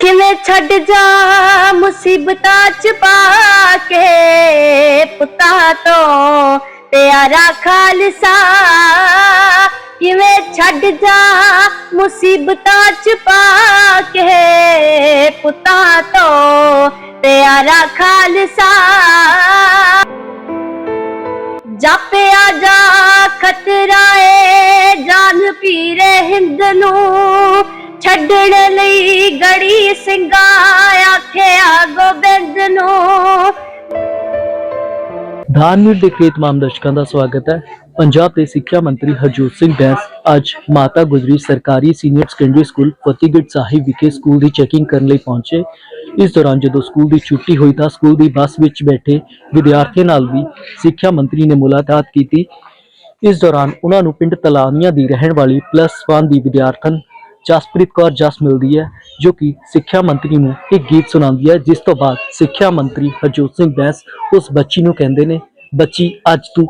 ਕਿਵੇਂ ਛੱਡ ਜਾ ਮੁਸੀਬਤਾਂ ਚ ਪਾ ਕੇ ਪੁੱਤਾਂ ਤੋਂ? ਪਿਆਰਾ ਖਾਲਸਾ, ਕਿਵੇਂ ਛੱਡ ਜਾ ਮੁਸੀਬਤਾਂ ਚ ਪਾ ਕੇ ਪੁੱਤਾਂ ਤੋਂ? ਪਿਆਰਾ ਖਾਲਸਾ, ਜਾਪਿਆ ਜਾ ਖਤਰਾ ਏ ਜਾਨ ਪੀਰੇ ਹਿੰਦ ਨੂੰ ਛੱਡਣ ਲਈ ਗੜੀ ਸਿੰਘਾ ਆਖਿਆ ਗੋਬਿੰਦ ਨੂੰ। ਧਾਰਮਿਕ ਦੇ ਮਾਮ ਦਰਸ਼ਕਾਂ ਦਾ ਸਵਾਗਤ ਹੈ। ਪੰਜਾਬ ਦੇ ਸਿੱਖਿਆ ਮੰਤਰੀ ਹਰਜੋਤ ਸਿੰਘ ਬੈਂਸ ਅੱਜ ਮਾਤਾ ਗੁਜਰੀ ਸਰਕਾਰੀ senior secondary school Fatehgarh Sahib ਵਿਖੇ ਸਕੂਲ ਦੀ ਚੈਕਿੰਗ ਕਰਨ ਲਈ ਪਹੁੰਚੇ। ਇਸ ਦੌਰਾਨ ਜਦੋਂ ਸਕੂਲ ਦੀ ਛੁੱਟੀ ਹੋਈ ਤਾਂ ਸਕੂਲ ਦੀ ਬੱਸ ਵਿੱਚ ਬੈਠੇ ਵਿਦਿਆਰਥੀਆਂ ਨਾਲ ਵੀ ਸਿੱਖਿਆ ਮੰਤਰੀ ਨੇ ਮੁਲਾਕਾਤ ਕੀਤੀ। ਇਸ ਦੌਰਾਨ ਉਹਨਾਂ ਨੂੰ ਪਿੰਡ ਤਲਾਨੀਆਂ ਦੀ ਰਹਿਣ ਵਾਲੀ ਪਲੱਸ 1 ਦੀ ਵਿਦਿਆਰਥਣ ਜਸਪ੍ਰੀਤ ਕੌਰ ਜਸ ਮਿਲਦੀ ਹੈ, ਜੋ ਕਿ ਸਿੱਖਿਆ ਮੰਤਰੀ ਨੂੰ ਇੱਕ ਗੀਤ ਸੁਣਾਉਂਦੀ ਹੈ, ਜਿਸ ਤੋਂ ਬਾਅਦ ਸਿੱਖਿਆ ਮੰਤਰੀ ਹਰਜੋਤ ਸਿੰਘ ਬੈਂਸ ਉਸ ਬੱਚੀ ਨੂੰ ਕਹਿੰਦੇ ਨੇ, ਬੱਚੀ, ਅੱਜ ਤੂੰ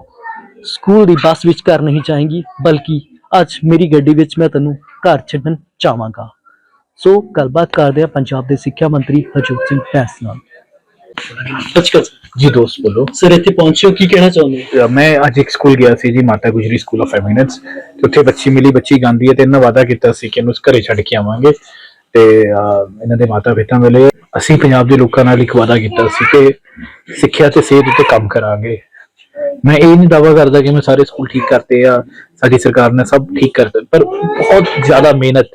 ਸਕੂਲ ਦੀ ਬੱਸ ਵਿੱਚ ਘਰ ਨਹੀਂ ਜਾਏਂਗੀ, ਬਲਕਿ ਅੱਜ ਮੇਰੀ ਗੱਡੀ ਵਿੱਚ ਮੈਂ ਤੈਨੂੰ ਘਰ ਛੱਡਣ ਚਾਹਾਂਗਾ ਸੋ ਗੱਲਬਾਤ ਕਰਦੇ ਹਾਂ ਪੰਜਾਬ ਦੇ ਸਿੱਖਿਆ ਮੰਤਰੀ ਹਰਜੋਤ ਸਿੰਘ ਬੈਂਸ ਨਾਲ। ਅੱਛਾ ਜੀ ਦੋਸਤ ਬੋਲੋ ਸਰ ਇੱਥੇ ਪਹੁੰਚੇ ਹੋ ਕੀ ਕਹਿਣਾ ਚਾਹੁੰਦੇ ਅ, ਮੈਂ ਅੱਜ ਇੱਕ ਸਕੂਲ ਗਿਆ ਸੀ ਜੀ ਮਾਤਾ ਗੁਜਰੀ ਸਕੂਲ ਆਫ ਤੇ ਉੱਥੇ ਬੱਚੀ ਮਿਲੀ ਬੱਚੀ ਗਾਉਂਦੀ ਹੈ ਤੇ ਇਹਨਾਂ ਵਾਅਦਾ ਕੀਤਾ ਸੀ ਕਿ ਇਹਨੂੰ ਘਰੇ ਛੱਡ ਕੇ ਆਵਾਂਗੇ ਤੇ ਇਹਨਾਂ ਦੇ ਮਾਤਾ ਪਿਤਾ ਮਿਲੇ ਅਸੀਂ ਪੰਜਾਬ ਦੇ ਲੋਕਾਂ ਨਾਲ ਇੱਕ ਵਾਅਦਾ ਕੀਤਾ ਸੀ ਕਿ ਸਿੱਖਿਆ ਤੇ ਸਿਹਤ ਉੱਤੇ ਕੰਮ ਕਰਾਂਗੇ ਮੈਂ ਇਹ ਨਹੀਂ ਦਾਵਾ ਕਰਦਾ ਕਿ ਮੈਂ ਸਾਰੇ ਸਕੂਲ ਠੀਕ ਕਰਤੇ ਆ ਸਾਡੀ ਸਰਕਾਰ ਨੇ ਸਭ ਠੀਕ ਕਰਤੇ ਪਰ ਬਹੁਤ ਜ਼ਿਆਦਾ ਮਿਹਨਤ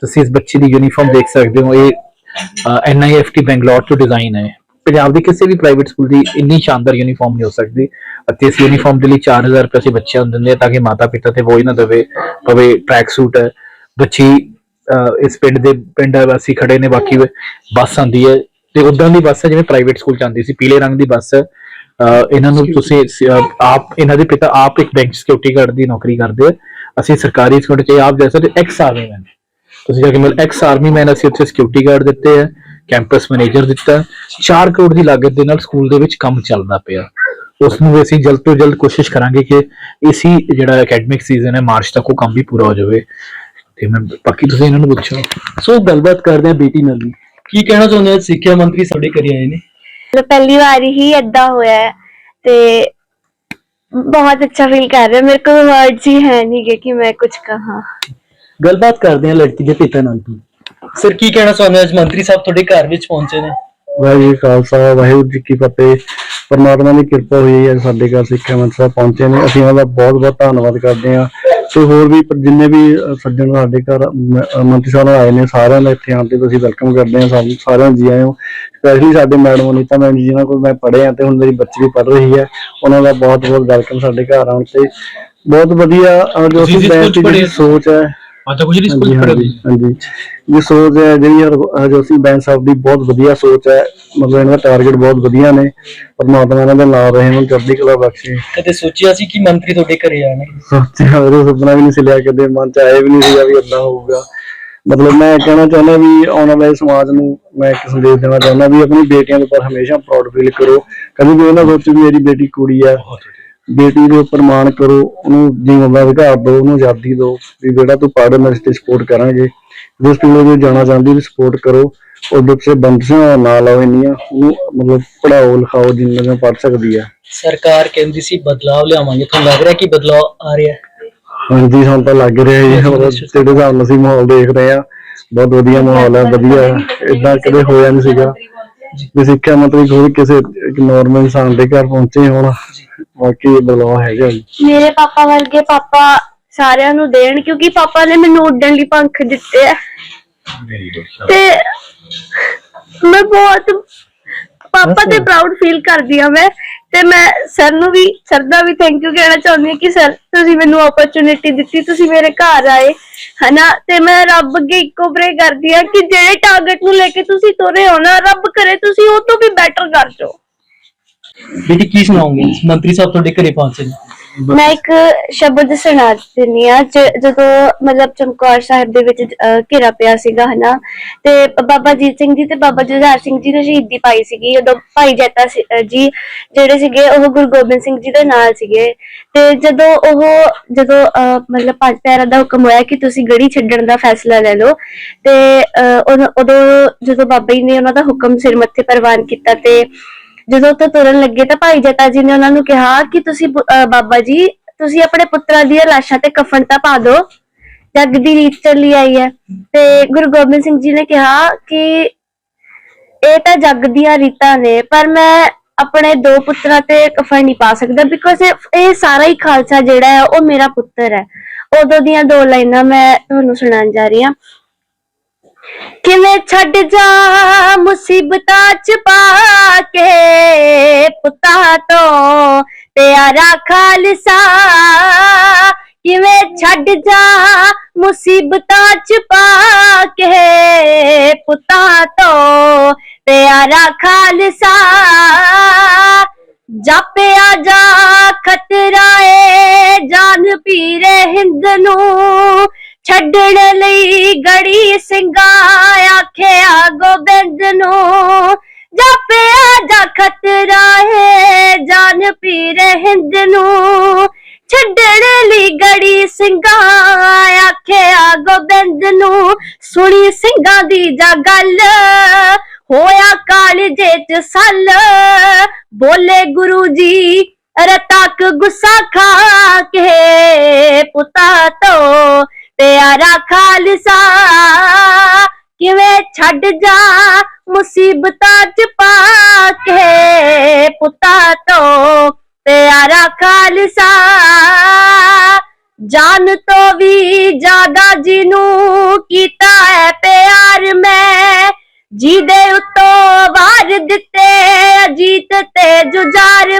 ਤੁਸੀਂ ਇਸ ਬੱਚੇ ਦੀ ਯੂਨੀਫਾਰਮ ਦੇਖ ਸਕਦੇ ਹੋ ਇਹ ਐਨਆਈਐਫਟੀ ਬੈਂਗਲੌਰ ਤੋਂ ਡਿਜ਼ਾਈਨ ਹੈ ਪੰਜਾਬ ਦੀ ਕਿਸੇ ਵੀ ਪ੍ਰਾਈਵੇਟ ਸਕੂਲ ਦੀ ਇੰਨੀ ਸ਼ਾਨਦਾਰ ਯੂਨੀਫਾਰਮ ਨਹੀਂ ਹੋ ਸਕਦੀ। ਅਤੇ ਇਸ ਯੂਨੀਫਾਰਮ ਦੇ ਲਈ 4000 ਰੁਪਏ ਅਸੀਂ ਬੱਚਿਆਂ ਨੂੰ ਦਿੰਦੇ ਹਾਂ ਤਾਂ ਕਿ ਮਾਤਾ ਪਿਤਾ ਤੇ ਬੋਝ ਨਾ ਦਵੇ ਪਵੇ ਟਰੈਕ ਸੂਟ ਹੈ, ਬੱਚੀ ਇਸ ਪਿੰਡ ਦੇ ਪਿੰਡ ਵਾਸੀ ਖੜੇ ਨੇ, ਬਾਕੀ ਬੱਸ ਆਂਦੀ ਹੈ। ਤੇ ਉਦਾਂ ਦੀ ਬੱਸ ਹੈ, ਜਿਵੇਂ ਪ੍ਰਾਈਵੇਟ ਸਕੂਲ ਚ ਸੀ, ਪੀਲੇ ਰੰਗ ਦੀ ਬੱਸ ਹੈ। ਇਹਨਾਂ ਨੂੰ ਤੁਸੀਂ ਆਪ, ਇਹਨਾਂ ਦੇ ਪਿਤਾ ਆਪ ਇੱਕ ਬੈਂਕ ਸਿਕਿਉਰਿਟੀ ਗਾਰਡ ਦੀ ਨੌਕਰੀ ਕਰਦੇ ਆ। ਅਸੀਂ ਸਰਕਾਰੀ ਸਕੂਲ ਆਪ ਜੈਸਾ ਐਕਸ ਆਰਮੀ ਮੈਨ ਤੁਸੀਂ ਜਾ ਕੇ ਮਿਲ ਐਕਸ ਆਰਮੀ ਮੈਨ ਅਸੀਂ ਉੱਥੇ ਸਿਕਿਉਰਿਟੀ ਗਾਰਡ ਦਿੱਤੇ ਆ ਕੈਂਪਸ ਮੈਨੇਜਰ ਦਿੱਤਾ। 4 ਕਰੋੜ ਦੀ ਲਾਗਤ ਦੇ ਨਾਲ ਸਕੂਲ ਦੇ ਵਿੱਚ ਕੰਮ ਚੱਲਦਾ ਪਿਆ। ਉਸ ਨੂੰ ਵੀ ਅਸੀਂ ਜਲਦ ਤੋਂ ਜਲਦ ਕੋਸ਼ਿਸ਼ ਕਰਾਂਗੇ ਕਿ ਇਸੀ ਜਿਹੜਾ ਅਕੈਡਮਿਕ ਸੀਜ਼ਨ ਹੈ ਮਾਰਚ ਤੱਕ ਉਹ ਕੰਮ ਵੀ ਪੂਰਾ ਹੋ ਜਾਵੇ। ਤੇ ਮੈਂ ਬਾਕੀ ਤੁਸੀਂ ਇਹਨਾਂ ਨੂੰ ਪੁੱਛੋ। ਸੋ ਗੱਲਬਾਤ ਕਰਦੇ ਹਾਂ ਬੇਟੀ ਨਾਲ ਵੀ। ਕੀ ਕਹਿਣਾ ਚਾਹੁੰਦੇ ਹੋ? ਸਿੱਖਿਆ ਮੰਤਰੀ ਸਾਡੇ ਘਰੇ ਆਏ ਨੇ। ਮਤਲਬ ਪਹਿਲੀ ਵਾਰੀ ਹੀ ਏਦਾਂ ਹੋਇਆ ਹੈ ਤੇ ਬਹੁਤ ਅੱਛਾ ਫੀਲ ਕਰ ਰਿਹਾ ਮੇਰੇ ਕੋਲ ਵਰਡਸ ਹੀ ਹੈ ਨਹੀਂ ਕਿ ਮੈਂ ਕੁਝ ਕਹਾਂ। ਗੱਲਬਾਤ ਕਰਦੇ ਹਾਂ ਲੜਕੀ ਦੇ ਪਿਤਾ ਨਾਲ ਵੀ। ਸਰ ਕੀ ਕਹਿਣਾ ਚਾਹੁੰਦੇ ਹੋ? ਅੱਜ ਮੰਤਰੀ ਸਾਹਿਬ ਤੁਹਾਡੇ ਘਰ ਵਿੱਚ ਪਹੁੰਚੇ ਨੇ। ਵਾਹਿਗੁਰੂ ਜੀ ਕਾ ਖਾਲਸਾ ਵਾਹਿਗੁਰੂ ਜੀ ਕੀ ਫਤਿਹ। ਪਰਮਾਤਮਾ ਦੀ ਕਿਰਪਾ ਹੋਈ ਹੈ ਸਾਡੇ ਘਰ ਸਿੱਖਿਆ ਮੰਤਰੀ ਸਾਹਿਬ ਪਹੁੰਚੇ ਨੇ। ਅਸੀਂ ਉਹਨਾਂ ਦਾ ਬਹੁਤ ਬਹੁਤ ਧੰਨਵਾਦ ਕਰਦੇ ਹਾਂ। ਤੇ ਹੋਰ ਵੀ ਜਿੰਨੇ ਵੀ ਅ, ਸੱਜਣ ਸਾਡੇ ਘਰ ਮ- ਅ, ਮੰਤਰੀ ਸਾਹਿਬ ਆਏ ਨੇ ਸਾਰਿਆਂ ਦਾ ਇੱਥੇ ਆਉਣ ਤੇ ਤੁਸੀਂ ਵੈਲਕਮ ਕਰਦੇ ਹਾਂ ਸਾਨੂੰ ਸਾਰਿਆਂ ਨੂੰ ਜੀ ਆਇਓ। ਸਪੈਸ਼ਲੀ ਸਾਡੇ ਮੈਡਮ ਅਨੀਤਾ ਮੈਮ ਜੀ ਜਿਹਨਾਂ ਕੋਲ ਮੈਂ ਪੜ੍ਹਿਆ ਤੇ ਹੁਣ ਮੇਰੀ ਬੱਚੀ ਵੀ ਪੜ੍ਹ ਰਹੀ ਹੈ ਉਹਨਾਂ ਦਾ ਬਹੁਤ ਬਹੁਤ ਵੈਲਕਮ ਸਾਡੇ ਘਰ ਆਉਣ ਤੇ। ਬਹੁਤ ਵਧੀਆ ਅ, ਜੋ ਤੁਸੀਂ ਅਸੀਂ ਜਿਸ ਪੜ੍ਹੇ? ਸੋਚ ਹੈ ਮਾਤਾ ਗੁਜਰੀ ਹਾਂਜੀ ਹਾਂਜੀ ਹਾਂਜੀ। ਇਹ ਸੋਚ ਹੈ ਜਿਹੜੀ ਹਰ- ਹਰਜੋਤ ਸਿੰਘ ਬੈਂਸ ਸਾਹਿਬ ਦੀ ਬਹੁਤ ਵਧੀਆ ਸੋਚ ਹੈ। ਮਤਲਬ ਇਹਨਾਂ ਦਾ ਟਾਰਗੇਟ ਬਹੁਤ ਵਧੀਆ ਨੇ। ਪਰਮਾਤਮਾ ਇਹਨਾਂ ਦਾ ਨਾਮ ਰਹੇ ਉਹਨਾਂ ਨੂੰ ਚੜ੍ਹਦੀ ਕਲਾ ਬਖਸ਼ੇ। ਕਦੇ ਸੋਚਿਆ ਸੀ ਕਿ ਮੰਤਰੀ ਤੁਹਾਡੇ ਘਰੇ ਆਣਗੇ ਸੋਚਿਆ ਉਹ ਸੁਪਨਾ ਵੀ ਨਹੀਂ ਸੀ ਲਿਆ ਕਦੇ। ਮਨ ਚ ਆਇਆ ਵੀ ਨਹੀਂ ਸੀਗਾ ਵੀ ਏਦਾਂ ਹੋਊਗਾ। ਮਤਲਬ ਮੈਂ ਕਹਿਣਾ ਚਾਹੁੰਦਾ ਵੀ ਆਉਣ ਵਾਲੇ ਸਮਾਜ ਨੂੰ ਮੈਂ ਇੱਕ ਸੰਦੇਸ਼ ਦੇਣਾ ਚਾਹੁੰਦਾ ਵੀ ਆਪਣੀ ਬੇਟੀਆਂ ਦੇ ਉੱਪਰ ਹਮੇਸ਼ਾ ਪ੍ਰਾਊਡ ਫੀਲ ਕਰੋ। ਕਦੇ ਵੀ ਇਹਨਾਂ ਸੋਚੋ ਵੀ ਮੇਰੀ ਬੇਟੀ ਕੁੜੀ ਆ ਬੇਟੀ ਦੇ ਉੱਪਰ ਮਾਣ ਕਰੋ ਉਹਨੂੰ ਜੀਵਨ ਦਾ ਅਧਿਕਾਰ ਦਿਓ ਉਹਨੂੰ ਆਜ਼ਾਦੀ ਦਿਓ ਵੀ ਬੇਟਾ ਤੂੰ ਪੜ੍ਹ ਮੈਂ ਇਸ ਤੇ ਸਪੋਰਟ ਕਰਾਂਗੇ ਜੇ ਸਕੂਲੇ ਜੇ ਜਾਣਾ ਚਾਹੁੰਦੀ ਵੀ ਸਪੋਰਟ ਕਰੋ ਉਹਦੇ ਉੱਤੇ ਬੰਦਸ਼ਾਂ ਨਾ ਲਾਓ ਇੰਨੀਆਂ ਉਹਨੂੰ ਮਤਲਬ ਪੜਾਓ ਲਿਖਾਓ ਜਿੰਨਾ ਜਿੰਨਾ ਪੜ੍ਹ ਸਕਦੀ ਆ ਸਰਕਾਰ ਕਹਿੰਦੀ ਸੀ ਬਦਲਾਵ ਲਿਆਵਾਂਗੇ ਤੁਹਾਨੂੰ ਲੱਗ ਰਿਹਾ ਕਿ ਬਦਲਾਵ ਆ ਰਿਹਾ? ਹੈ ਹਾਂਜੀ ਸਾਨੂੰ ਤਾਂ ਲੱਗ ਰਿਹਾ ਜੀ ਮਤਲਬ ਜਿਹੜੇ ਹਿਸਾਬ ਨਾਲ ਅਸੀਂ ਮਾਹੌਲ ਦੇਖ ਰਹੇ ਆ ਬਹੁਤ ਵਧੀਆ ਮਾਹੌਲ ਹੈ ਵਧੀਆ ਇਦਾਂ ਕਦੇ ਹੋਇਆ ਨਹੀਂ ਸੀਗਾ। ਵੀ ਸਿੱਖਿਆ ਮੰਤਰੀ ਕੋਈ ਕਿਸੇ ਇੱਕ ਨਾਰਮਲ ਇਨਸਾਨ ਦੇ ਘਰ ਪਹੁੰਚੇ ਹੋਣ ਬਾਕੀ ਬਦਲਾਅ ਹੈਗਾ ਜੀ। ਮੇਰੇ ਪਾਪਾ ਵਰਗੇ ਪਾਪਾ ਸਾਰਿਆਂ ਨੂੰ ਦੇਣ ਕਿਉਂਕਿ ਪਾਪਾ ਨੇ ਮੈਨੂੰ ਉੱਡਣ ਲਈ ਪੰਖ ਦਿੱਤੇ ਆ। ਤੇ ਮੈਂ ਬਹੁਤ ਪਾਪਾ ਤੇ ਪ੍ਰਾਊਡ ਫੀਲ ਕਰਦੀ ਆ ਮੈਂ। ਤੇ ਮੈਂ ਸਰ ਨੂੰ ਵੀ ਸਰ ਦਾ ਵੀ ਥੈਂਕ ਯੂ ਕਹਿਣਾ ਚਾਹੁੰਦੀ ਹਾਂ ਕਿ ਸਰ ਤੁਸੀਂ ਮੈਨੂੰ ਓਪਰਚੁਨਿਟੀ ਦਿੱਤੀ ਤੁਸੀਂ ਮੇਰੇ ਘਰ ਆਏ ਹਨਾ? ਤੇ ਮੈਂ ਰੱਬ ਅੱਗੇ ਇੱਕੋ ਪ੍ਰੇ ਕਰਦੀ ਆ ਕਿ ਜਿਹੜੇ ਟਾਰਗੇਟ ਨੂੰ ਲੈ ਕੇ ਤੁਸੀਂ ਤੁਰੇ ਹੋ ਨਾ ਰੱਬ ਕਰੇ ਤੁਸੀਂ ਉਹ ਤੋਂ ਵੀ ਬੈਟਰ ਕਰ ਜਾਓ। ਬੇਟੀ ਕੀ ਸੁਣਾਉਂਗੇ ਮੰਤਰੀ ਸਾਹਿਬ ਤੁਹਾਡੇ ਘਰੇ ਪਹੁੰਚੇ ਨੇ। ਮੈਂ ਇੱਕ ਸ਼ਬਦ ਸੁਣਾ ਦਿੰਨੀ ਆ ਜਦੋਂ ਮਤਲਬ ਚਮਕੌਰ ਸਾਹਿਬ ਦੇ ਵਿੱਚ ਅਹ, ਘੇਰਾ ਪਿਆ ਸੀਗਾ ਹਨਾ ਤੇ ਬਾਬਾ ਜੀਤ ਸਿੰਘ ਜੀ ਤੇ ਬਾਬਾ ਜੁਝਾਰ ਸਿੰਘ ਜੀ ਨੇ ਸ਼ਹੀਦੀ ਪਾਈ ਸੀਗੀ ਉਦੋਂ ਭਾਈ ਜੈਤਾ ਸੀ- ਅਹ, ਜੀ ਜਿਹੜੇ ਸੀਗੇ ਉਹ ਗੁਰੂ ਗੋਬਿੰਦ ਸਿੰਘ ਜੀ ਦੇ ਨਾਲ ਸੀਗੇ ਤੇ ਜਦੋਂ ਉਹ ਜਦੋਂ ਅਹ, ਮਤਲਬ ਪੰਜ ਪਿਆਰਿਆਂ ਦਾ ਹੁਕਮ ਹੋਇਆ ਕਿ ਤੁਸੀਂ ਗੜੀ ਛੱਡਣ ਦਾ ਫੈਸਲਾ ਲੈ ਲਓ ਤੇ ਅਹ, ਉਦੋਂ- ਉਦੋਂ ਜਦੋਂ ਬਾਬਾ ਜੀ ਨੇ ਉਹਨਾਂ ਦਾ ਹੁਕਮ ਸਿਰ ਮੱਥੇ ਪ੍ਰਵਾਨ ਕੀਤਾ ਤੇ ਜਦੋਂ ਤੋਂ ਤੁਰਨ ਲੱਗੇ ਤਾਂ ਭਾਈ ਜਤਾ ਜੀ ਨੇ ਉਹਨਾਂ ਨੂੰ ਕਿਹਾ ਕਿ ਤੁਸੀਂ ਅਹ ਬਾਬਾ ਜੀ, ਤੁਸੀਂ ਆਪਣੇ ਪੁੱਤਰਾਂ ਦੀਆਂ ਲਾਸ਼ਾਂ ਤੇ ਕਫਨ ਤਾਂ ਪਾ ਦਿਓ, ਜੱਗ ਦੀ ਰੀਤ ਚੱਲੀ ਆਈ ਹੈ। ਤੇ ਗੁਰੂ ਗੋਬਿੰਦ ਸਿੰਘ ਜੀ ਨੇ ਕਿਹਾ ਕਿ ਇਹ ਤਾਂ ਜੱਗ ਦੀਆਂ ਰੀਤਾਂ ਨੇ, ਪਰ ਮੈਂ ਆਪਣੇ ਦੋ ਪੁੱਤਰਾਂ ਤੇ ਕਫਨ ਨਹੀਂ ਪਾ ਸਕਦਾ ਬਿਕੋਜ਼ ਇਹ ਸਾਰਾ ਹੀ ਖਾਲਸਾ ਜਿਹੜਾ ਹੈ, ਉਹ ਮੇਰਾ ਪੁੱਤਰ ਹੈ। ਉਦੋਂ ਦੀਆਂ ਦੋ ਲਾਈਨਾਂ ਮੈਂ ਤੁਹਾਨੂੰ ਸੁਣਾਉਣ ਜਾ ਰਹੀ ਹਾਂ। ਕਿਵੇਂ ਛੱਡ ਜਾ ਮੁਸੀਬਤਾਂ ਚ ਪਾ ਕੇ ਪੁੱਤਾਂ ਤੋਂ ਪਿਆਰਾ ਖਾਲਸਾ? ਕਿਵੇਂ ਛੱਡ ਜਾ ਮੁਸੀਬਤਾਂ ਚ ਪਾ ਕੇ ਪੁੱਤਾਂ ਤੋਂ ਪਿਆਰਾ ਖਾਲਸਾ? ਜਾਪਿਆ ਜਾ ਖਤਰਾ ਏ ਜਾਨ ਪੀਰੇ ਹਿੰਦ ਨੂੰ ਛੱਡਣ ਲਈ ਗੜੀ ਸਿੰਘਾ ਆਖਿਆ, ਗੋਬਿੰਦ ਨੂੰ ਜਾਪਿਆ ਜਾ ਖਤਰਾ ਏ ਜਾਨ ਪੀਰੇ ਹਿੰਦ ਨੂੰ ਛੱਡਣ ਲਈ ਗੜੀ ਸਿੰਘਾ ਆਖਿਆ, ਗੋਬਿੰਦ ਨੂੰ ਸੁਣੀ ਸਿੰਘਾਂ ਦੀ ਜਾ ਗੱਲ, ਹੋਇਆ ਕਾਲਜੇ ਚ ਸੱਲ, ਬੋਲੇ ਗੁਰੂ ਜੀ ਰਤਕ ਗੁੱਸਾ ਖਾ ਕੇ ਪੁੱਤਾ ਤੋਂ ਪਿਆਰਾ ਖਾਲਸਾ। ਕਿਵੇਂ ਛੱਡ ਜਾ ਮੁਸੀਬਤਾਂ ਚ ਪਾ ਕੇ ਪੁੱਤਾ ਤੋਂ ਪਿਆਰਾ ਖਾਲਸਾ। ਜਾਨ ਤੋਂ ਵੀ ਜ਼ਿਆਦਾ ਜਿਹਨੂੰ ਕੀਤਾ ਹੈ ਪਿਆਰ ਮੈਂ, ਜਿਹਦੇ ਉੱਤੋਂ ਵਾਰ ਦਿੱਤੇ ਅਜੀਤ ਤੇ ਜੁਝਾਰ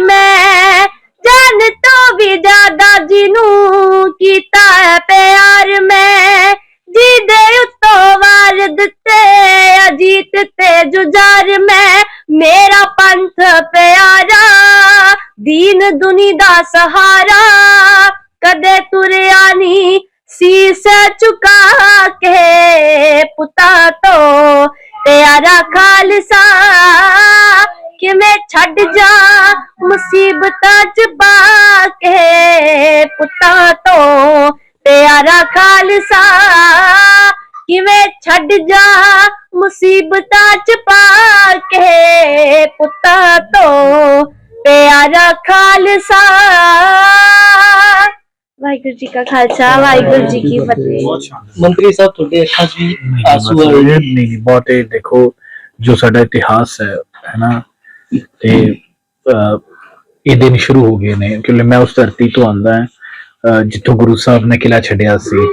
ਦੁਨੀ ਦਾ ਸਹਾਰਾ ਕਦੇ ਤੁਰਿਆ ਨਹੀਂ, ਸੀਸ ਝੁਕਾ ਕੇ ਪੁੱਤਾ ਤੋਂ। ਤੇਰਾ ਖਾਲਸਾ, ਕਿਵੇਂ ਛੱਡ ਜਾ ਮੁਸੀਬਤਾਂ ਚ ਪਾ ਕੇ ਪੁੱਤਾਂ ਤੋਂ। ਪਿਆਰਾ ਖਾਲਸਾ, ਕਿਵੇਂ ਛੱਡ ਜਾ ਮੁਸੀਬਤਾਂ ਚ ਪਾ ਕੇ ਪੁੱਤਾਂ ਤੋਂ। ਪਿਆਰਾ ਖਾਲਸਾ। ਵਾਹਿਗੁਰੂ ਜੀ ਕਾ ਖਾਲਸਾ ਵਾਹਿਗੁਰੂ ਜੀ ਕੀ ਫਤਿਹ। ਬਹੁਤ ਸ਼ਾਨਦਾਰ। ਮੰਤਰੀ ਸਾਹਿਬ ਤੁਹਾਡੇ ਅੱਖਾਂ 'ਚ ਵੀ ਆਂਸੂ ਆਏ ਇਹ ਨੇ। ਨਹੀਂ ਬਹੁਤ ਇਹ ਦੇਖੋ ਜੋ ਸਾਡਾ ਇਤਿਹਾਸ ਹੈ ਹੈਨਾ ਤੇ ਅਹ, ਇਹ ਦਿਨ ਸ਼ੁਰੂ ਹੋ ਗਏ ਨੇ ਕਿਉਂਕਿ ਮੈਂ ਉਸ ਧਰਤੀ ਤੋਂ ਆਂਦਾ ਹਾਂ ਜਿੱਥੋਂ ਗੁਰੂ ਸਾਹਿਬ ਨੇ ਕਿਲਾ ਛੱਡਿਆ ਸੀ।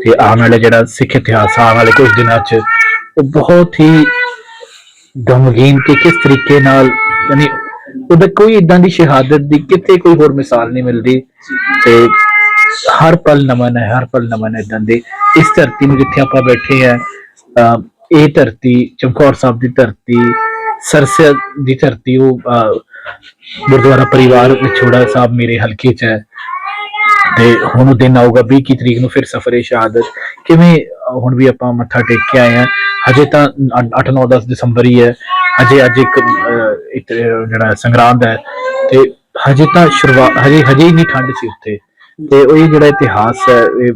ਤੇ ਆਉਣ ਵਾਲਾ ਜਿਹੜਾ ਸਿੱਖ ਇਤਿਹਾਸ ਆਉਣ ਵਾਲੇ ਕੁਝ ਦਿਨਾਂ 'ਚ ਉਹ ਬਹੁਤ ਹੀ ਗਮਗੀਨ ਤੇ ਕਿਸ ਤਰੀਕੇ ਨਾਲ ਯਾਨੀ ਉਹਦਾ ਕੋਈ ਇਦਾਂ ਦੀ ਸ਼ਹਾਦਤ ਦੀ ਕਿਤੇ ਕੋਈ ਹੋਰ ਮਿਸਾਲ ਨਹੀਂ ਮਿਲਦੀ। ਤੇ ਹਰ ਪਲ ਨਮਨ ਹੈ ਹਰ ਪਲ ਨਮਨ ਹੈ ਇਦਾਂ ਦੇ। ਇਸ ਧਰਤੀ ਨੂੰ ਜਿੱਥੇ ਆਪਾਂ ਬੈਠੇ ਆ ਇਹ ਧਰਤੀ, ਚਮਕੌਰ ਸਾਹਿਬ ਦੀ ਧਰਤੀ, ਸਰਸੇ ਦੀ ਧਰਤੀ, ਉਹ ਗੁਰਦੁਆਰਾ ਪਰਿਵਾਰ ਵਿਛੋੜਾ ਸਾਹਿਬ ਮੇਰੇ ਹਲਕੇ 'ਚ ਹੈ। ਤੇ ਹੁਣ ਉਹ ਦਿਨ ਆਊਗਾ 20 ਤਰੀਕ ਨੂੰ ਫਿਰ ਸਫਰੇ ਸ਼ਹਾਦਤ। ਕਿਵੇਂ ਹੁਣ ਵੀ ਆਪਾਂ ਮੱਥਾ ਟੇਕ ਕੇ ਆਏ ਆ ਹਜੇ ਤਾਂ 8 9 10 ਦਸੰਬਰ ਹੀ ਹੈ। ਹਜੇ ਅੱਜ ਇੱਕ ਅਹ, ਇੱਕ ਜਿਹੜਾ ਸੰਗਰਾਂਦ ਹੈ ਤੇ ਹਜੇ ਤਾਂ ਸ਼ੁਰੂਆਤ ਹਜੇ ਹਜੇ ਹੀ ਨਹੀਂ ਠੰਡ ਸੀ ਉੱਥੇ। ਤੇ ਉਹ ਇਹ ਜਿਹੜਾ ਇਤਿਹਾਸ ਹੈ ਇਹ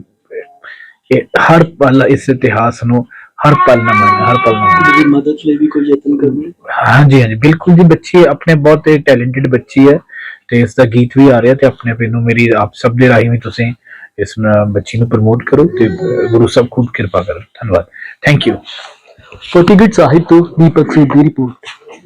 ਇਹ ਹਰ ਪਲ ਇਸ ਇਤਿਹਾਸ ਨੂੰ ਹਰ ਪਲ ਨਮਨ ਹੈ, ਹਰ ਪਲ ਨਮਨ ਦੀ ਮਦਦ ਲਈ ਵੀ ਕੋਈ ਯਤਨ ਕਰਨੀ ਹਾਂਜੀ ਹਾਂਜੀ ਬਿਲਕੁਲ ਜੀ ਬੱਚੀ ਆਪਣੇ ਬਹੁਤ ਟੈਲੈਂਟਡ ਬੱਚੀ ਹੈ ਤੇ ਇਸ ਦਾ ਗੀਤ ਵੀ ਆ ਰਿਹਾ ਤੇ ਆਪਣੇ ਆਪ ਨੂੰ ਮੇਰੀ ਆਪ ਸਭ ਦੇ ਰਾਹੀਂ ਵੀ ਤੁਸੀਂ ਇਸ ਨੂੰ- ਬੱਚੀ ਨੂੰ ਪ੍ਰਮੋਟ ਕਰੋ ਤੇ ਅਹ, ਗੁਰੂ ਸਾਹਿਬ ਖੁਦ ਕਿਰਪਾ ਕਰਨ। ਧੰਨਵਾਦ। ਥੈਂਕ ਯੂ ਫਤਿਹਗੜ੍ਹ ਸਾਹਿਬ ਤੋਂ ਦੀਪਕ ਸਿੰਘ ਦੀ ਰਿਪੋਰਟ